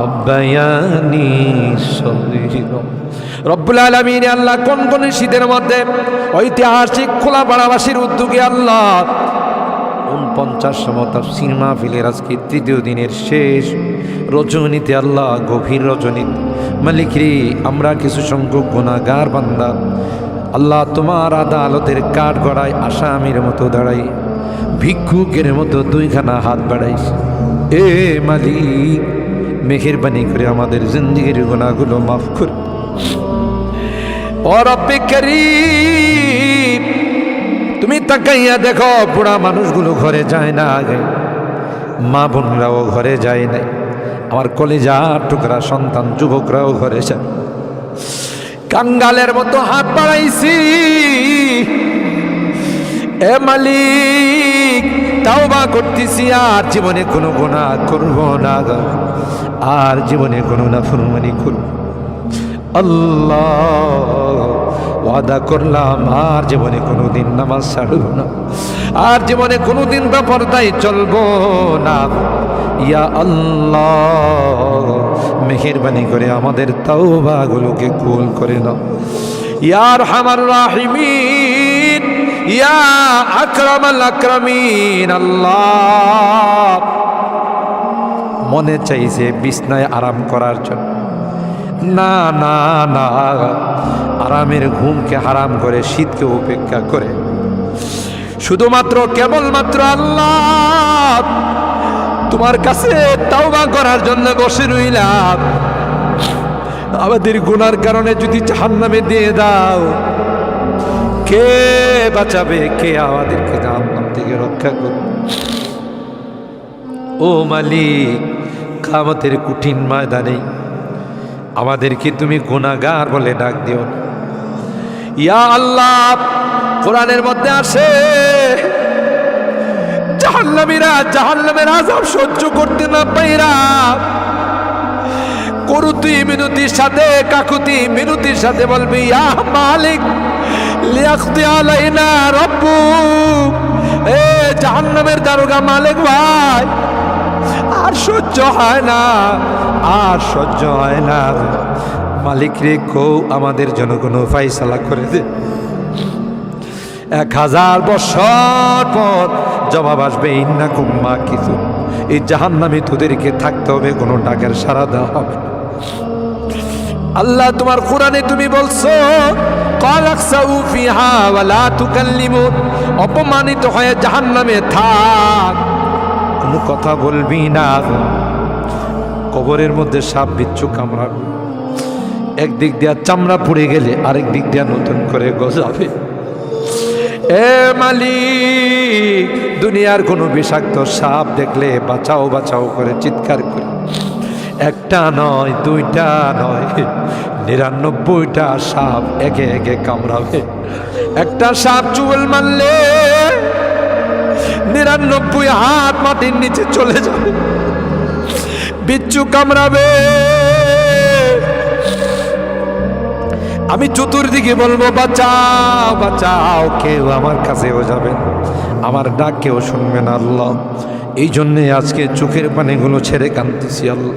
রব্বায়ানি সগীরা রব্বুল আলামিন আল্লাহ কোন কোন শীতের মধ্যে ঐতিহাসিক খোলা পাড়াবাসীর উদ্যোগে আল্লাহ উনপঞ্চাশতম তাফসির মাহফিলের আজকে তৃতীয় দিনের শেষ রজনীতে আল্লাহ গভীর রজনীতে। মালিক রে, আমরা কিছু সংখ্যক গুণাগার বান্দা। আল্লাহ তোমার আদালতের কাঠ গড়ায় আসামির মতো দাঁড়াই, ভিক্ষুকের মতো দুইখানা হাত বাড়াইস এ মালিক মেহেরবানি করে আমাদের জিন্দিগির গুণাগুলো মাফ কর। অরপেক্ষারিপ তুমি তাকাইয়া দেখো, বুড়া মানুষগুলো ঘরে যায় না আগে। মা বোনরাও ঘরে যায় নাই। আমার কলেজা টুকরা সন্তান, যুবকরাও ঘরে যায়। কাঙ্গালের মতো হাত বাড়াইছি। এ মালিক তাও বা করতেছি আর জীবনে কোনো গুণা করব না। আর জীবনে কোনো না ফুরমানি করব আল্লাহ, ওয়াদা করলাম, আর জীবনে কোনো দিন নামাজ ছাড়ব না। আর জীবনে কোনো দিন বেপরদায় চলবো না। ইয়া আল্লাহ, মেহেরবানি করে আমাদের তাওবাগুলোকে কুল করে না ইয়ার হামার রাহিমিন, ইয়া আকরামাল আকরামিন, আল্লাহ। মনে চাইছে বিছনায় আরাম করার জন্য। না না না, আরামের ঘুমকে হারাম করে শীতকে উপেক্ষা করে। শুধুমাত্র কেবলমাত্র আল্লাহ তোমার কাছে তাওবা করার জন্য বসে রইলাম। আমাদের গুনার কারণে যদি জাহান্নামে দিয়ে দাও, কে বাঁচাবে? কে আমাদেরকে জাহান্নাম থেকে রক্ষা করবে? ও মালিক কামতের কঠিন ময়দানে আমাদেরকে তুমি গুণাগার বলে ডাক দিও ইয়া আল্লাহ, কোরআনের মধ্যে আসে, জাহান্নামীরা জাহান্নামের আজাব সহ্য করতে না পাইরা করুতি মিনতির সাথে, কাকুতি মিনতির সাথে বলবি, ইয়া মালিক লিয়াকতি আলাইনা রব্বু এ জাহান্নামের দারোগা মালিক ভাই আর সহ্য হয় না, আর সহ্য হয় না। মালিক রে কৌ আমাদের জন্য কোনো ফাইসালা করে দে। এক হাজার বছর পর জবাব আসবে, ইন্না কুম্মা কিছু এই জাহান্নামে তোদেরকে থাকতে হবে, কোনো ডাকের সারা দেওয়া হবে আল্লাহ, তোমার কোরআনে তুমি বলছো অপমানিত হয়ে জাহান্নামে থাক। কোনো কথা বলবি না। কবরের মধ্যে সাপ বিচ্ছু কামড়াবে। একদিক দিয়া চামড়া পুড়ে গেলে আরেক দিক দিয়া নতুন করে গজাবে। এ মালিক, দুনিয়ার কোনো বিষাক্ত সাপ দেখলে বাঁচাও বাঁচাও করে চিৎকার করে। একটা নয়, দুইটা নয়, নিরানব্বইটা সাপ একে একে কামড়াবে। একটা সাপ চুল মারলে নিরানব্বই হাত মাটির নিচে চলে যাবে। বিচ্ছু কামড়াবে। আমি চতুর্দিকে বলব, বাঁচাও বাঁচাও, কেউ আমার কাছেও যাবে আমার ডাক কেউ শুনবে না, আল্লাহ। এই জন্যে আজকে চোখের পানিগুলো ছেড়ে কাঁদতেছি আল্লাহ।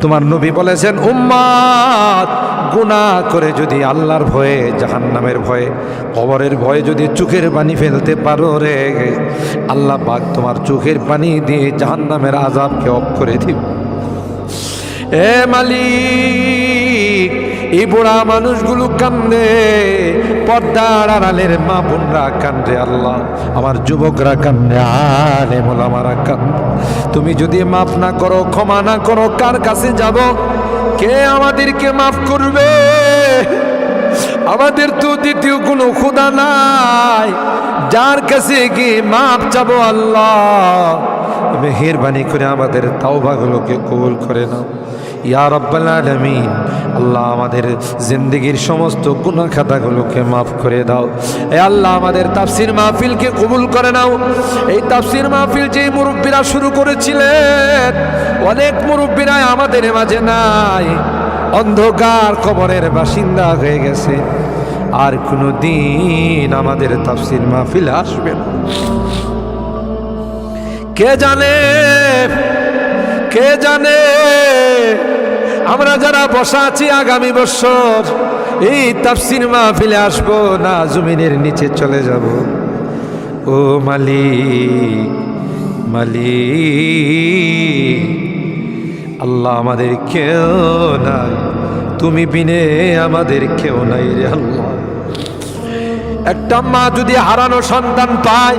তোমার নবী বলেছেন, উম্মাদ, গুনাহ করে যদি আল্লাহর ভয়ে, জাহান্নামের ভয়ে, কবরের ভয়ে যদি চোখের পানি ফেলতে পারো রে, আল্লাহ পাক তোমার চোখের পানি দিয়ে জাহান্নামের আজাবকে অফ করে দিব। এ মালিক এই বুড়া মানুষগুলো কান্দে, পর্দার আড়ালের মা বোনরা কান্দে, আল্লাহ, আমার যুবকরা কান্দে, আলে মোলামারা কান্দে। তুমি যদি মাফ না করো, ক্ষমা না করো, কার কাছে যাব? কে আমাদেরকে মাফ করবে? আমাদের তো দ্বিতীয় কোনো খোদা নাই। যার কাছে গিয়ে মাপ চাবো আল্লাহ। মেহেরবানি করে আমাদের তাওবাগুলোকে কবুল করে নাও। ইয়া রব্বাল আলামিন, আল্লাহ আমাদের জিন্দগির সমস্ত গুনাহ খাতাগুলোকে মাফ করে দাও। এ আল্লাহ আমাদের তাফসির মাহফিলকে কবুল করে নাও। এই তাফসির মাহফিল যে মুরব্বীরা শুরু করেছিলেন, অনেক মুরব্বীরা আমাদের মাঝে নাই। অন্ধকার কবরের বাসিন্দা হয়ে গেছে। আর কোনো দিন আমাদের তাফসির মাহফিল আসবে না। কে জানে কে জানে? আমরা যারা বসা আছি আগামী বছর, এই তাফসির মাহফিলে আসব না জমিনের নিচে চলে যাব। ও মালিক মালিক, আল্লাহ আমাদের কেউ নাই। তুমি বিনে আমাদের কেউ নাই রে আল্লাহ। একটা মা যদি হারানো সন্তান পায়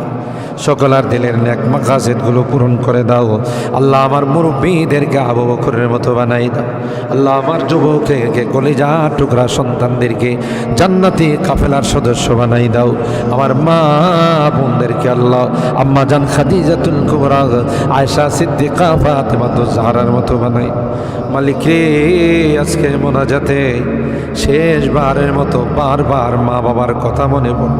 সকলার দিলের ন্যাক মাকাসেদগুলো পূরণ করে দাও। আল্লাহ আমার মুরব্বীদেরকে আবু বকরের মতো বানাই দাও। আল্লাহ আমার যুবককে কলিজা টুকরা সন্তানদেরকে জান্নাতি কাফেলার সদস্য বানাই দাও। আমার মা বোনদেরকে আল্লাহ আম্মা জান খাদিজাতুল কুবরা আয়সা সিদ্দিকা, ফাতেমা তো জাহারার মতো বানাই। মালিক রে আজকের মোনাজাতে শেষবারের মতো বারবার মা বাবার কথা মনে পড়ে।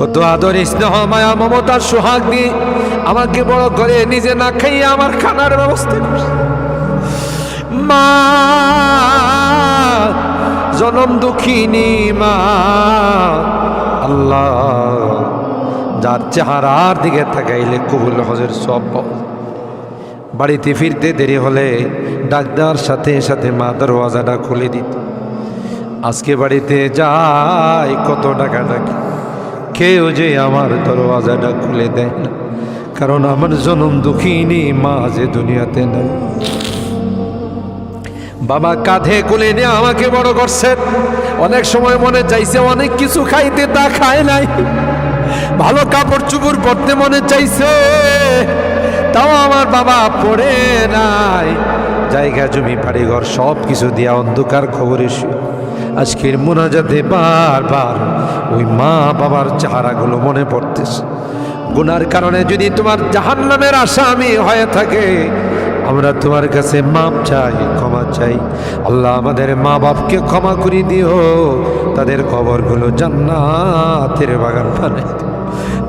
কত আদর স্নেহ, মায়া মমতার সোহাগ। দিয়ে আমাকে বড় করে, নিজে না খাইয়ে আমার খানার ব্যবস্থা মা, জনম দুঃখিনী মা। আল্লাহ, যার চেহারার দিকে তাকাইলে কবুল হজের সব বাড়িতে ফিরতে দেরি হলে ডাক্তার সাথে সাথে মা দরওয়াজাটা খুলে দিত। আজকে বাড়িতে যাই, কত টাকা ডাকি কেউ যে আমার দরওয়াজাটা খুলে দেয় না। কারণ আমার জনম দুঃখিনী মা যে দুনিয়াতে নেই। বাবা কাঁধে কোলে নিয়ে আমাকে বড় করছেন। অনেক সময় মনে চাইছে অনেক কিছু খাইতে তা খায় নাই। ভালো কাপড় চুপড় পরতে মনে চাইছে, তাও আমার বাবা পড়ে নাই। জায়গা, জমি, বাড়িঘর সব কিছু দিয়া অন্ধকার খবরে শুয়ে। আজকের মোনাজাতে বারবার ওই মা বাবার চেহারাগুলো মনে পড়তেছে গুনার কারণে যদি তোমার জাহান নামের আসামি হয়ে থাকে, আমরা তোমার কাছে মাপ চাই, ক্ষমা চাই আল্লাহ আমাদের মা বাপকে ক্ষমা করে দিও তাদের খবরগুলো জান্নাতের বাগান দিও।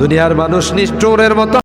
দুনিয়ার মানুষ নিষ্ঠুরের মতো